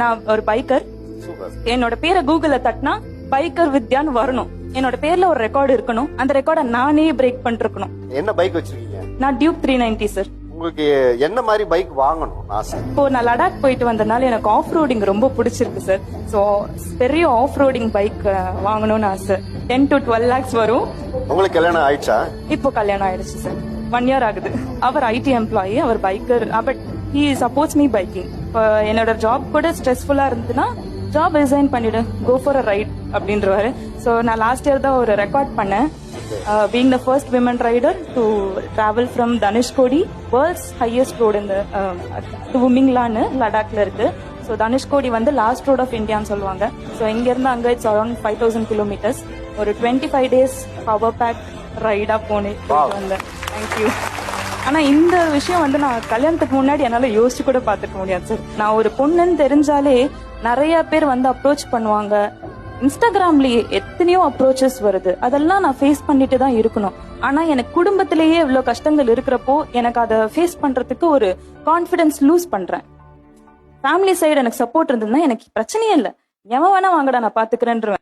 நான் ஒரு பைக்கர் என்னோட பேரை கூகுள்ல தட்டினா பைக்கர் வித்யான்னு வரணும். என்னோட பேர்ல ஒரு ரெக்கார்டு இருக்கணும். அந்த ரெக்கார்டை நானே பிரேக் பண்ணிருக்கணும். என்ன பைக் வச்சிருக்கீங்க? நான் டியூக் த்ரீ நைன்டி சார் உங்களுக்கு என்ன மாதிரி பைக் வாங்கணும்? ஆசை இப்போ நான் லடாக் போயிட்டு வந்ததுனால எனக்கு ஆஃப் ரோடிங் ரொம்ப பிடிச்சிருக்கு சார் ஸோ பெரிய ஆஃப் ரோடிங் பைக் வாங்கணும்னு ஆசை. டென் டு டுவெல் லேக்ஸ் வரும். உங்களுக்கு கல்யாணம் ஆயிடுச்சா? இப்போ கல்யாணம் ஆயிடுச்சு சார் ஒன் இயர் ஆகுது. அவர் IT employee our biker but he supports me biking இப்போ என்னோட ஜாப் கூட ஸ்ட்ரெஸ்ஃபுல்லா இருந்துச்சுன்னா ஜாப் ரிசைன் பண்ணிடு. கோ ஃபார் அ ரைட் அப்படின்றவாரு. ஸோ நான் லாஸ்ட் இயர் தான் ஒரு ரெக்கார்ட் பண்ணேன். Being the first women rider to travel from Dhanushkodi world's highest road இந்த உமிங்லான்னு லடாக்ல இருக்கு. ஸோ தனுஷ்கோடி வந்து லாஸ்ட் ரோட் ஆஃப் இந்தியான்னு சொல்லுவாங்க. ஸோ இங்கேருந்து அங்கே it's around five thousand kilometers ஒரு twenty five days power pack ரைடா போனேன். போயிட்டு வந்தேன். தேங்க்யூ ஆனா இந்த விஷயம் வந்து நான் கல்யாணத்துக்கு முன்னாடி என்னால யோசிச்சு கூட பாத்துக்க முடியாது சார் நான் ஒரு பொண்ணுன்னு தெரிஞ்சாலே நிறைய பேர் வந்து அப்ரோச் பண்ணுவாங்க. இன்ஸ்டாகிராம்லயே எத்தனையோ அப்ரோச்சஸ் வருது. அதெல்லாம் நான் ஃபேஸ் பண்ணிட்டு தான் இருக்கணும். ஆனா எனக்கு குடும்பத்திலேயே இவ்வளவு கஷ்டங்கள் இருக்கிறப்போ எனக்கு அதை ஃபேஸ் பண்றதுக்கு ஒரு கான்ஃபிடன்ஸ் லூஸ் பண்றேன். ஃபேமிலி சைடு எனக்கு சப்போர்ட் இருந்ததுன்னா எனக்கு பிரச்சனையே இல்லை. எவன் வேணா வாங்கடா நான் பாத்துக்கிறேன்றேன்